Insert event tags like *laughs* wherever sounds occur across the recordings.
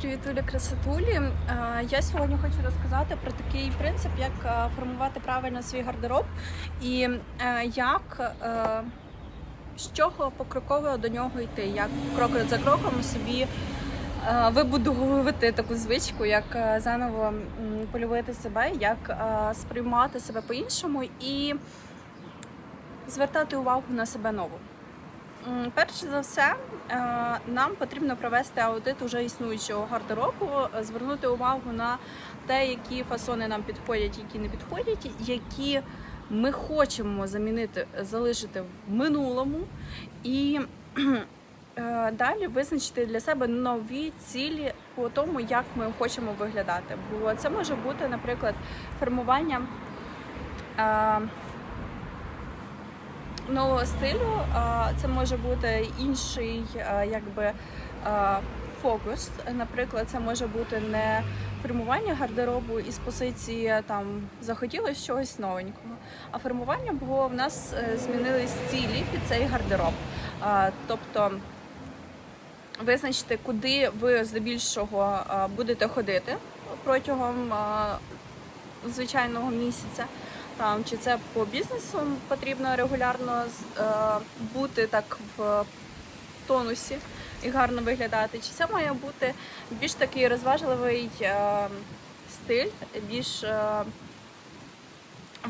Привіт, Уля Красотулі. Е, Я сьогодні хочу розказати про такий принцип, як е, формувати правильно свій гардероб і е, як з чого покроково до нього йти, як крок за кроком собі вибудовувати таку звичку, як заново полюбити себе, як сприймати себе по-іншому і звертати увагу на себе нову. М, Перше за все, е, нам потрібно провести аудит уже існуючого гардеробу, е, звернути увагу на те, які фасони нам підходять, які не підходять, які ми хочемо замінити, залишити в минулому, і е, далі визначити для себе нові цілі по тому, як ми хочемо виглядати. Бо це може бути, наприклад, формування. Нового стилю. Це може бути інший якби фокус. Наприклад, це може бути не формування гардеробу із позиції там захотілося чогось новенького, а формування, бо в нас е, змінились цілі під цей гардероб. Тобто визначити, куди ви здебільшого будете ходити протягом звичайного місяця. Там чи це по бізнесу потрібно регулярно е, бути так в тонусі і гарно виглядати, чи це має бути більш такий розважливий е, стиль, більш е,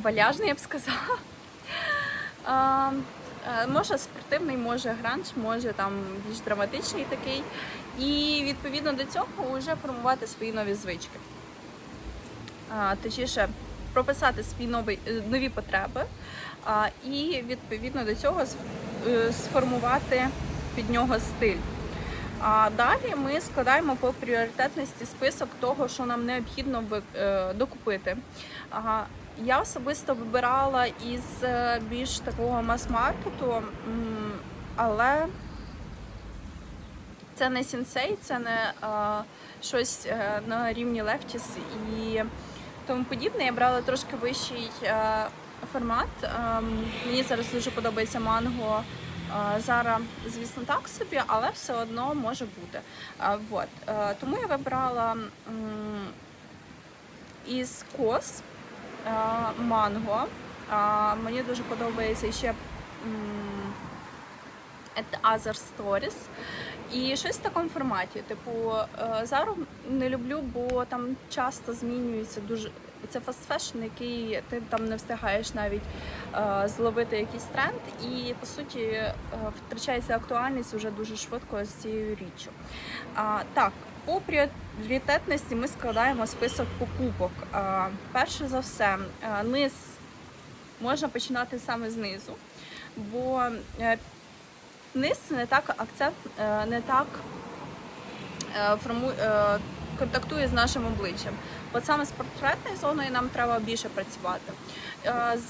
валяжний, я б сказала. *laughs* Е, е, може спортивний, може гранж, може там більш драматичний такий. І відповідно до цього вже формувати свої нові звички. Точніше, прописати свої нові, е, нові потреби і відповідно до цього е, сформувати під нього стиль. А далі ми складаємо по пріоритетності список того, що нам необхідно е, докупити. Я особисто вибирала із більш такого мас-маркету, але це не сінсей, це не щось на рівні Лефтіс і тому подібне. Я брала трошки вищий е, формат. Ем, мені зараз дуже подобається манго. Е, Зара, звісно, так собі, але все одно може бути. Вот. Е, Тому я вибрала із кос манго. Мені дуже подобається ще At Other Stories. І щось в такому форматі. Типу, е, Зару не люблю, бо там часто змінюється дуже. Це фаст фешн, який ти там не встигаєш навіть е, зловити якийсь тренд, і по суті е, втрачається актуальність вже дуже швидко з цією річчю. А, так, по пріоритетності ми складаємо список покупок. А, перше за все, е, низ можна починати саме знизу, бо е, низ не так акцент, е, не так е, форму, е, контактує з нашим обличчям. От саме з портретною зоною нам треба більше працювати.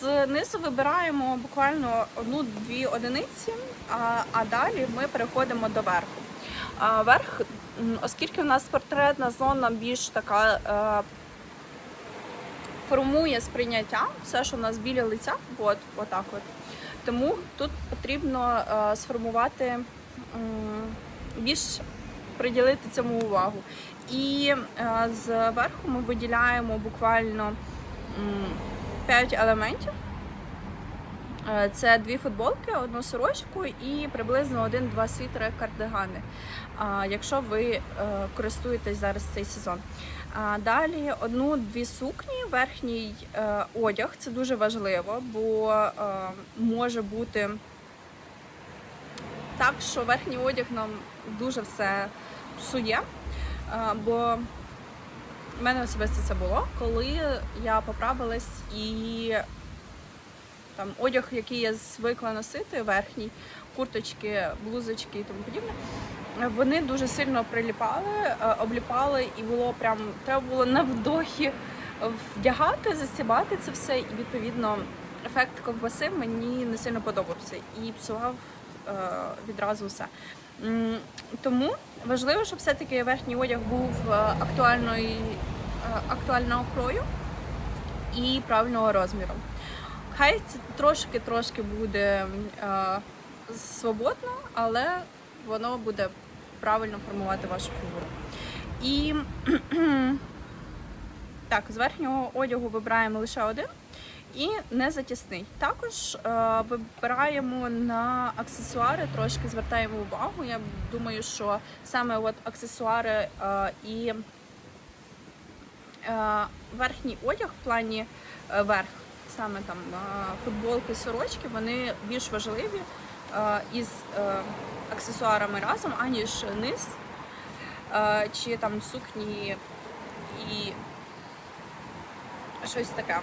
З низу вибираємо буквально одну-дві одиниці, а, далі ми переходимо до верху. Верх, оскільки у нас портретна зона більш така формує сприйняття, все, що у нас біля лиця, от, отак от. Тому тут потрібно е, сформувати більш приділити цьому увагу. І е, зверху ми виділяємо буквально 5 елементів. Е, Це дві футболки, одну сорочку і приблизно один-два світери кардигани, якщо ви е, користуєтесь зараз цей сезон. Далі одну-дві сукні, верхній е, одяг це дуже важливо, бо може бути так, що верхній одяг нам дуже все псує. Бо в мене особисто це було, коли я поправилась і там одяг, який я звикла носити, верхній, курточки, блузочки і тому подібне. Вони дуже сильно приліпали, е, обліпали, і було прям треба було на вдохі вдягати, засібати це все, і відповідно ефект ковбаси мені не сильно подобався і псував е, відразу все. Тому важливо, щоб все-таки верхній одяг був е, актуальної, актуального крою і правильного розміру. Хай це трошки-трошки буде е, свободно, але воно буде правильно формувати вашу фігуру. І *clears throat* так, з верхнього одягу вибираємо лише один і не затісний. Також е, вибираємо на аксесуари, трошки звертаємо увагу. Я думаю, що саме от аксесуари е, і е, верхній одяг в плані е, верх, саме там футболки, сорочки, вони більш важливі із е, аксесуарами разом, аніж низ чи там сукні і щось таке.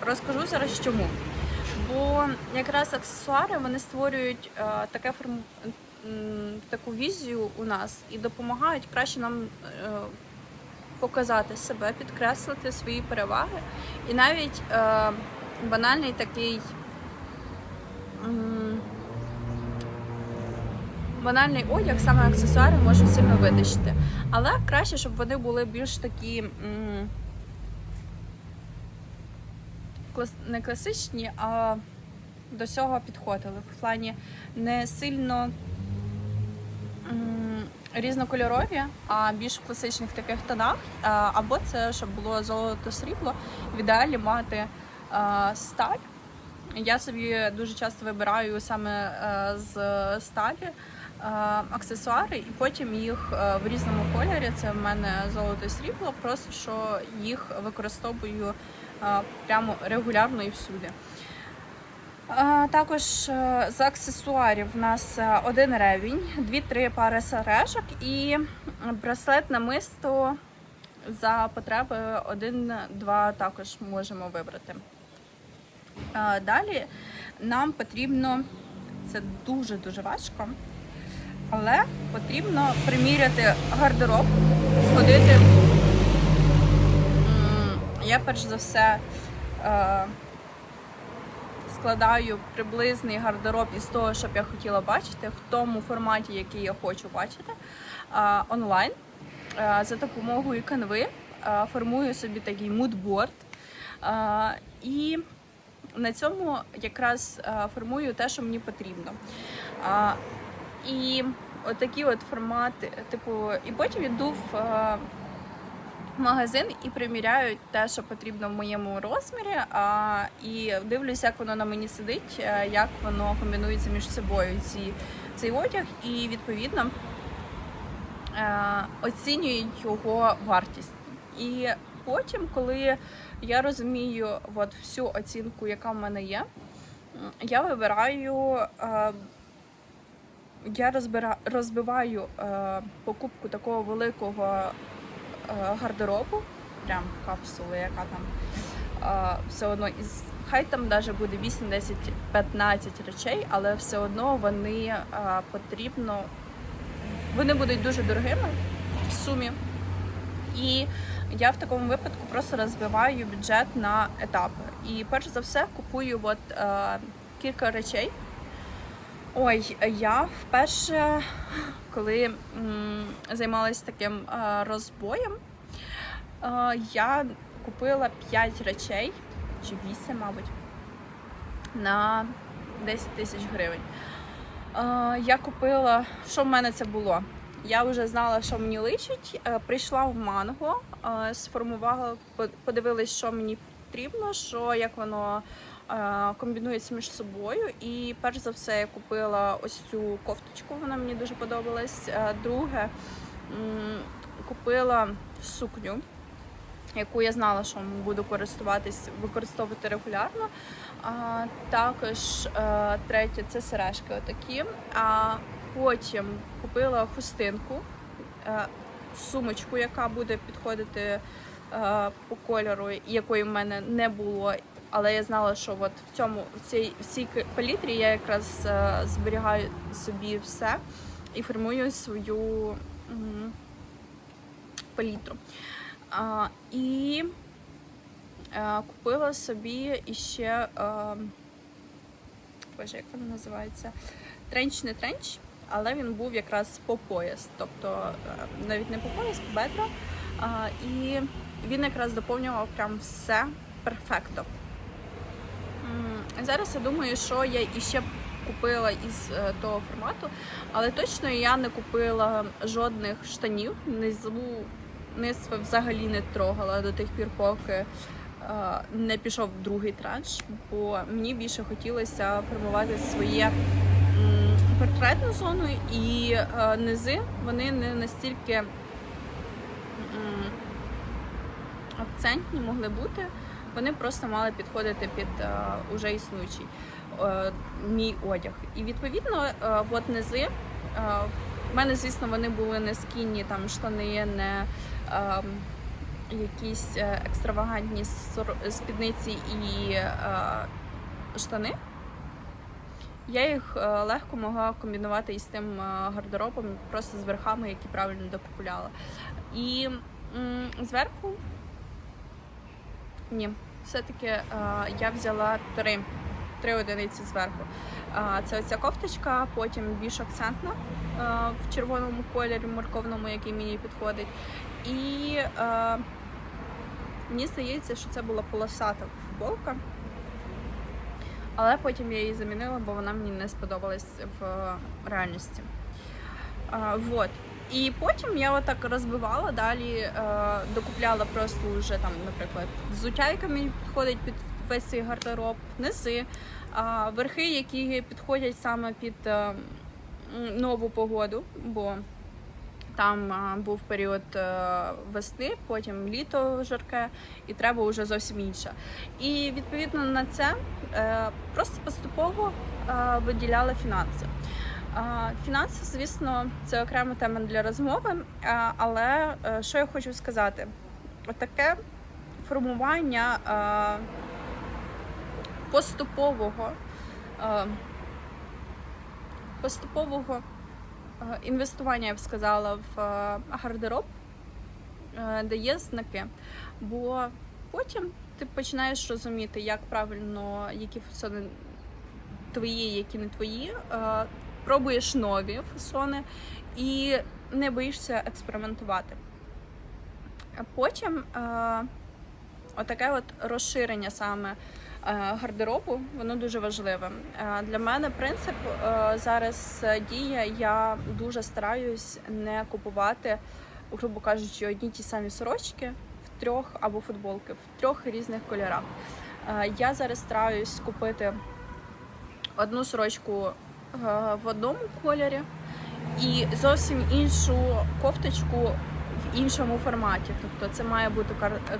Розкажу зараз чому. Бо якраз аксесуари вони створюють таке форм... таку візію у нас і допомагають краще нам е, показати себе, підкреслити свої переваги. І навіть е, банальний такий банальний одяг, саме аксесуари можуть сильно витащити. Але краще, щоб вони були більш такі. не класичні, а до цього підходили. В плані не сильно різнокольорові, а більш в класичних таких тонах. Або це, щоб було золото срібло, в ідеалі мати сталь. Я собі дуже часто вибираю саме е, з сталі е, аксесуари, і потім їх е, в різному кольорі. Це в мене золото срібло, просто що їх використовую е, прямо регулярно і всюди. Також е, з аксесуарів в нас е, один ревінь, дві-три пари сережок і браслет намисто за потреби один-два також можемо вибрати. Далі нам потрібно, це дуже-дуже важко, але потрібно приміряти гардероб, сходити. Я перш за все е, складаю приблизний гардероб із того, що б я хотіла бачити, в тому форматі, який я хочу бачити, онлайн. За допомогою канви формую собі такий мудборд. І на цьому якраз формую те, що мені потрібно. І отакі от формати, типу, і потім йду в магазин і приміряю те, що потрібно в моєму розмірі, а, і дивлюся, як воно на мені сидить, е, як воно комбінується між собою ці, цей одяг, і відповідно е, оцінюю його вартість. І потім, коли я розумію от всю оцінку, яка в мене є, я вибираю, е, я розбира, розбиваю е, покупку такого великого гардеробу, прям капсули, яка там е, все одно із. Хай там навіть буде 8, 10, 15 речей, але все одно вони е, потрібно, вони будуть дуже дорогими в сумі. І я в такому випадку просто розбиваю бюджет на етапи. І перш за все купую от, е, кілька речей. Ой, я вперше, коли займалася таким е, розбоєм, е, я купила 5 речей, чи 8, мабуть, на 10 тисяч гривень. Е, я купила, що в мене це було? Я вже знала, що мені личить. Прийшла в манго, сформувала, по- подивилась, що мені потрібно, що як воно комбінується між собою. І перш за все я купила ось цю кофточку, вона мені дуже подобалась. Е, Друге купила сукню. Яку я знала, що буду користуватись, використовувати регулярно. Також е, третє це сережки отакі. А потім купила хустинку, е, сумочку, яка буде підходити е, по кольору, якої в мене не було. Але я знала, що от в цьому в цій, в цій палітрі я якраз е, зберігаю собі все і формую свою палітру. А, і е, купила собі іще, е, боже, як воно називається? Тренч не тренч, але він був якраз по пояс, тобто навіть не по пояс, по бедра. А, і він якраз доповнював прям все перфекто. Зараз я думаю, що я іще купила із е, того формату, але точно я не купила жодних штанів. Низу низ взагалі не трогала до тих пір, поки е, не пішов другий транш, бо мені більше хотілося формувати своє портретну зону і е, низи вони не настільки акцентні могли бути. Вони просто мали підходити під е, уже існуючий е, мій одяг. І відповідно, е, от низи. В мене, звісно, вони були не скінні, там штани, не е, якісь екстравагантні спідниці і е, штани. Я їх легко могла комбінувати із тим гардеробом, просто з верхами, які правильно докупляла. І м, зверху ні, все-таки е, я взяла три, три одиниці зверху. Е, це оця кофточка, потім більш акцентна е, в червоному кольорі, морковному, який мені підходить. І мені здається, що це була полосата футболка. Але потім я її замінила, бо вона мені не сподобалась в реальності. А, вот. І потім я отак розбивала, далі е, докупляла просто вже там, наприклад, взуття, яке мені підходить під весь цей гардероб, низи, а, верхи, які підходять саме під е, нову погоду, бо там а, був період е, весни, потім літо жарке, і треба вже зовсім інше. І відповідно на це е, просто поступово е, виділяла фінанси. Фінанси, звісно, це окрема тема для розмови, е, але е, що я хочу сказати? Таке формування е, поступового поступового інвестування, я б сказала, в гардероб дає знаки. Бо потім ти починаєш розуміти, як правильно, які фасони твої, які не твої. Пробуєш нові фасони і не боїшся експериментувати. А потім е, отаке от розширення саме е, гардеробу, воно дуже важливе. Е, Для мене принцип зараз діє. Я дуже стараюсь не купувати, грубо кажучи, одні ті самі сорочки в трьох або футболки в трьох різних кольорах. Я зараз стараюсь купити одну сорочку в одному кольорі і зовсім іншу кофточку в іншому форматі. Тобто це має бути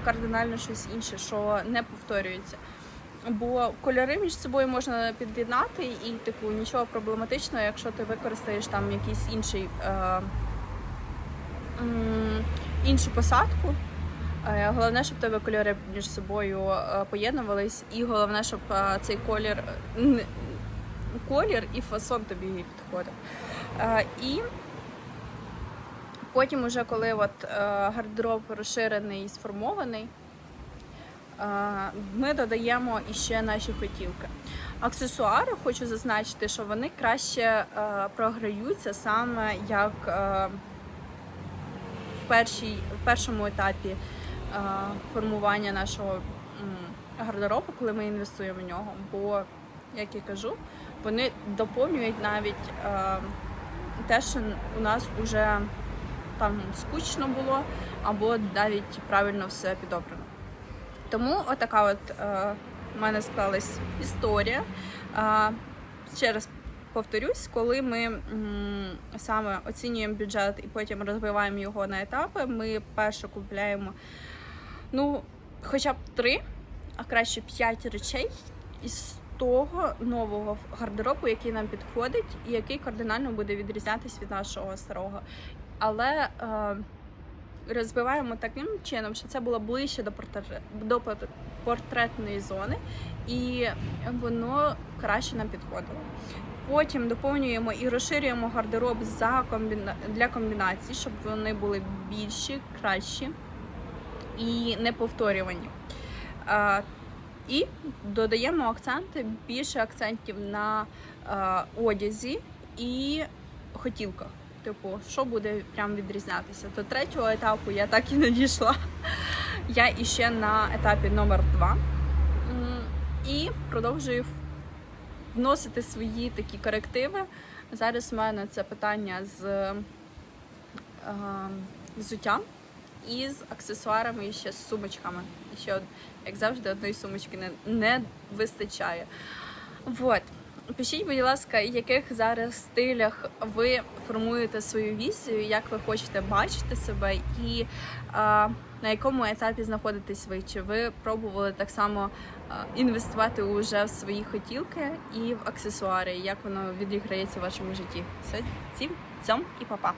кардинально щось інше, що не повторюється. Бо кольори між собою можна під'єднати, і типу нічого проблематичного, якщо ти використаєш там якийсь інший е, іншу посадку. Е, Головне, щоб тебе кольори між собою е, поєднувались, і головне, щоб е, цей колір е, колір і фасон тобі підходив. Е, І потім, уже коли от, е, гардероб розширений і сформований, е, ми додаємо іще наші хотілки. Аксесуари хочу зазначити, що вони краще програються саме як в, першій, в першому етапі формування нашого гардеробу, коли ми інвестуємо в нього. Бо, як я кажу, вони доповнюють навіть е, те, що у нас вже там скучно було, або навіть правильно все підобрано. Тому отака от е, в мене склалась історія. Е, ще раз повторюсь, коли ми м, саме оцінюємо бюджет і потім розбиваємо його на етапи, ми перше купляємо ну, хоча б три, а краще п'ять речей із того нового гардеробу, який нам підходить, і який кардинально буде відрізнятися від нашого старого. Але е, розбиваємо таким чином, що це було ближче до, портре- до портретної зони, і воно краще нам підходило. Потім доповнюємо і розширюємо гардероб за комбіна... для комбінацій, щоб вони були більші, кращі і неповторювані. А, і додаємо акценти, більше акцентів на е, одязі і хотілках. Типу, що буде прям відрізнятися. До третього етапу я так і не дійшла. Я іще на етапі номер 2 І продовжую вносити свої такі корективи. Зараз в мене це питання з е, взуттям і з аксесуарами і ще з сумочками. І ще, як завжди, одної сумочки не, не вистачає. Вот. Пишіть, будь ласка, яких зараз стилях ви формуєте свою візію, як ви хочете бачити себе, і а, на якому етапі знаходитесь ви? Чи ви пробували так само а, інвестувати уже в свої хотілки і в аксесуари? Як воно відіграється в вашому житті? Все, цім, цьом і папа.